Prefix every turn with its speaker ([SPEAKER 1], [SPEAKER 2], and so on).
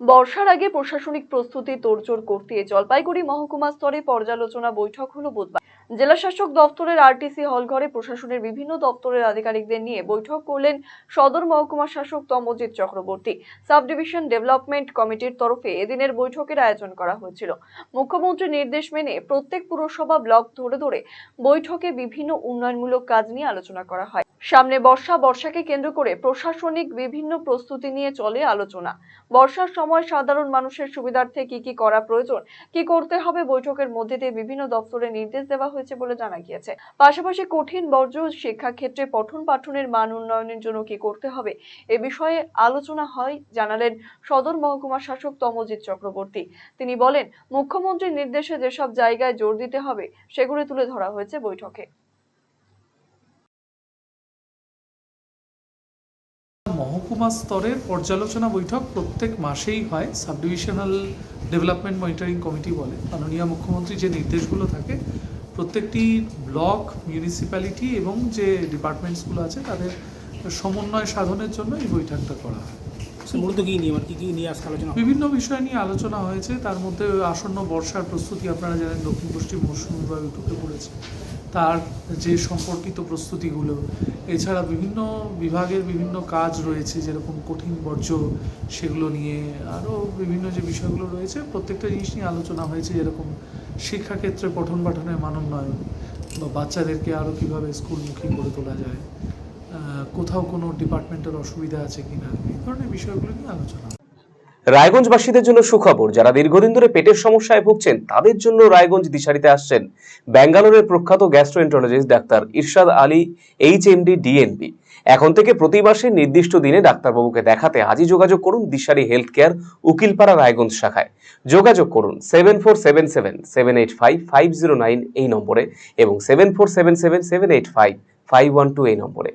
[SPEAKER 1] বর্ষার আগে প্রশাসনিক প্রস্তুতি তোড়জোড় করতে জলপাইগুড়ি মহকুমা স্তরে পর্যালোচনা বৈঠক হলো বুধবার। জেলা শাসক দপ্তরের আরটিসি হল ঘরে প্রশাসনের বিভিন্ন দপ্তরের আধিকারিকদের নিয়ে বৈঠক করলেন সদর মহকুমা শাসক Tamajit Chakraborty. Sub division development কমিটির তরফে এদিনের বৈঠকের আয়োজন করা হয়েছিল। মুখ্যমন্ত্রীর নির্দেশ মেনে প্রত্যেক পুরসভা ব্লক ধরে ধরে বৈঠকে বিভিন্ন উন্নয়নমূলক কাজ নিয়ে আলোচনা করা হয়। সামনে বর্ষা, বর্ষাকে কেন্দ্র করে প্রশাসনিক বিভিন্ন প্রস্তুতি নিয়ে চলে আলোচনা। বর্ষার সময় সাধারণ মানুষের সুবিধার্থে কি কি করা প্রয়োজন, কি করতে হবে বৈঠকের মধ্যে দিয়ে বিভিন্ন দপ্তরে নির্দেশ দেওয়া হয়েছে বলে জানা গিয়েছে। পাশাপাশি কঠিন বর্জ্য শিক্ষাক্ষেত্রে পঠন পাঠনের মান উন্নয়নের জন্য কি করতে হবে, এ বিষয়ে আলোচনা হয়, জানালেন সদর মহকুমা শাসক তমজিৎ চক্রবর্তী। তিনি বলেন, মুখ্যমন্ত্রীর নির্দেশে যেসব জায়গায় জোর দিতে হবে, সেগুলি তুলে ধরা হয়েছে বৈঠকে।
[SPEAKER 2] মহকুমা স্তরের পর্যালোচনা বৈঠক প্রত্যেক মাসেই হয়। Sub divisional development monitoring committee বলে। মাননীয় মুখ্যমন্ত্রী যে নির্দেশগুলো থাকে, প্রত্যেকটি ব্লক মিউনিসিপ্যালিটি এবং যে ডিপার্টমেন্টসগুলো আছে, তাদের সমন্বয় সাধনের জন্য এই বৈঠকটা করা হয়।
[SPEAKER 3] মূলত কী নিয়ে মানে কী নিয়ে আজকে আলোচনা
[SPEAKER 2] বিভিন্ন বিষয় নিয়ে আলোচনা হয়েছে, তার মধ্যে আসন্ন বর্ষার প্রস্তুতি আপনারা জানেন, দক্ষিণ পশ্চিম মৌসুমী বায়ু ঢুকে পড়েছে। তার যে সম্পর্কিত প্রস্তুতিগুলো, এছাড়া বিভিন্ন বিভাগের বিভিন্ন কাজ রয়েছে, যেরকম কঠিন বর্জ্য, সেগুলো নিয়ে আরও বিভিন্ন যে বিষয়গুলো রয়েছে, প্রত্যেকটা জিনিস নিয়ে আলোচনা হয়েছে, যেরকম শিক্ষাক্ষেত্রে পঠন পাঠনের মানোন্নয়ন, বা বাচ্চাদেরকে আরও কীভাবে স্কুলমুখী করে তোলা যায়। কোথাও কোনো ডিপার্টমেন্টের অসুবিধা আছে কিনা? এই ধরনের বিষয়গুলো নিয়ে আলোচনা।
[SPEAKER 4] রায়গঞ্জবাসীদের জন্য সুখবর, যারা দীর্ঘদিন ধরে পেটের সমস্যায় ভুগছেন, তাদের জন্য রায়গঞ্জ দিশারিতে আসছেন ব্যাঙ্গালোরের প্রখ্যাত গ্যাস্ট্রোএন্টারোলজিস্ট ডাক্তার ইরশাদ আলী, এইচ এমডি ডিএনবি এখন থেকে প্রতি মাসে নির্দিষ্ট দিনে ডাক্তারবাবুকে দেখাতে আজই যোগাযোগ করুন দিশারি হেলথ কেয়ার উকিলপাড়া রায়গঞ্জ শাখায়। যোগাযোগ করুন seven four seven seven seven eight five five zero nine এই নম্বরে এবং seven four seven seven seven eight five five one two এই নম্বরে।